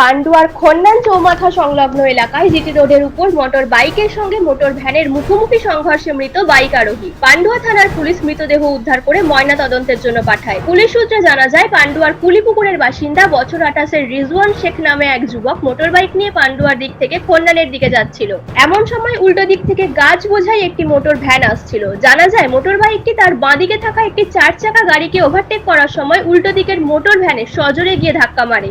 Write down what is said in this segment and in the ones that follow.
পান্ডুয়ার খন্নান চৌমাথা সংলগ্ন এলাকায় জিটি রোডের উপর মোটর বাইকের সঙ্গে মোটর ভ্যানের মুখোমুখি সংঘর্ষে মৃত বাইক আরোহী। পান্ডুয়া থানার পুলিশ মৃতদেহ উদ্ধার করে ময়না তদন্তের জন্য পাঠায়। পুলিশ সূত্রে জানা যায়, পান্ডুয়ার কুলিপুকুরের বাসিন্দা বছর আঠাশের রিজওয়ান শেখ নামে এক যুবক মোটর বাইক নিয়ে পান্ডুয়ার দিক থেকে খন্নানের দিকে যাচ্ছিল। এমন সময় উল্টো দিক থেকে গাছ বোঝাই একটি মোটর ভ্যান আসছিল। জানা যায়, মোটর বাইকটি তার বাঁদিকে থাকা একটি চার চাকা গাড়িকে ওভারটেক করার সময় উল্টো দিকের মোটর ভ্যানে সজোরে গিয়ে ধাক্কা মারে।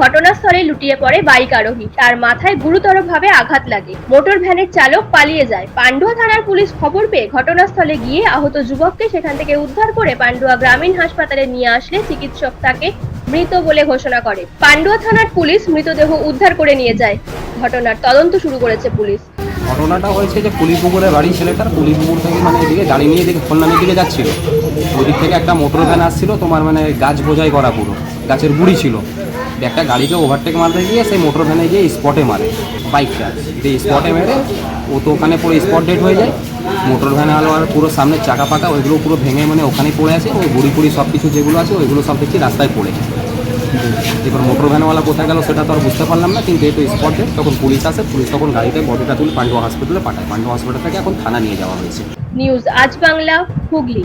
ঘটনাস্থলে লুটিয়ে পড়ে বাইক আরোহী। তার মাথায় গুরুতরভাবে আঘাত লাগে। মোটর ভ্যানের চালক পালিয়ে যায়। পান্ডুয়া থানার পুলিশ খবর পেয়ে ঘটনাস্থলে গিয়ে আহত যুবককে সেখান থেকে উদ্ধার করে পান্ডুয়া গ্রামীণ হাসপাতালে নিয়ে আসলে চিকিৎসক তাকে মৃত বলে ঘোষণা করে। পান্ডুয়া থানার পুলিশ মৃতদেহ উদ্ধার করে নিয়ে যায়। ঘটনার তদন্ত শুরু করেছে পুলিশ। ঘটনাটা হয়েছে যে পুলিপুকুরে বাড়ি ছেলেটার পুলিপুকুর থেকে মানে এদিকে গাড়ি নিয়ে এদিকে কল্যাণের দিকে যাচ্ছিল। ওই দিক থেকে একটা মোটর ভ্যান আসছিল, তোমার মানে গাছ বোঝাই করা পুরো। গাছের গুড়ি ছিল। একটা গাড়িকে ওভারটেক মারতে গিয়ে সেই মোটর ভ্যানে গিয়ে স্পটে মারে বাইকটা দিয়ে স্পটে মেরে, ও তো ওখানে পুরো স্পট ডেট হয়ে যায়। মোটর ভ্যানে আলো আর পুরো সামনে চাকা পাকা ওইগুলো পুরো ভেঙে মানে ওখানেই পড়ে আছে, ওই গুড়ি ফুড়ি সব কিছু যেগুলো আছে, ওইগুলো সব দেখছি রাস্তায় পড়ে এবার মোটর ভ্যানওয়ালা কোথায় গেল সেটা তো আর বুঝতে পারলাম না, কিন্তু এই তো স্পট ডেট তখন পুলিশ আসে, পুলিশ তখন গাড়িতে বডিটা তুলে পান্ডুয়া হসপিটালে পাঠায়। পান্ডুয়া হসপিটাল থেকে এখন থানা নিয়ে যাওয়া হয়েছে। নিউজ আজ বাংলা, হুগলি।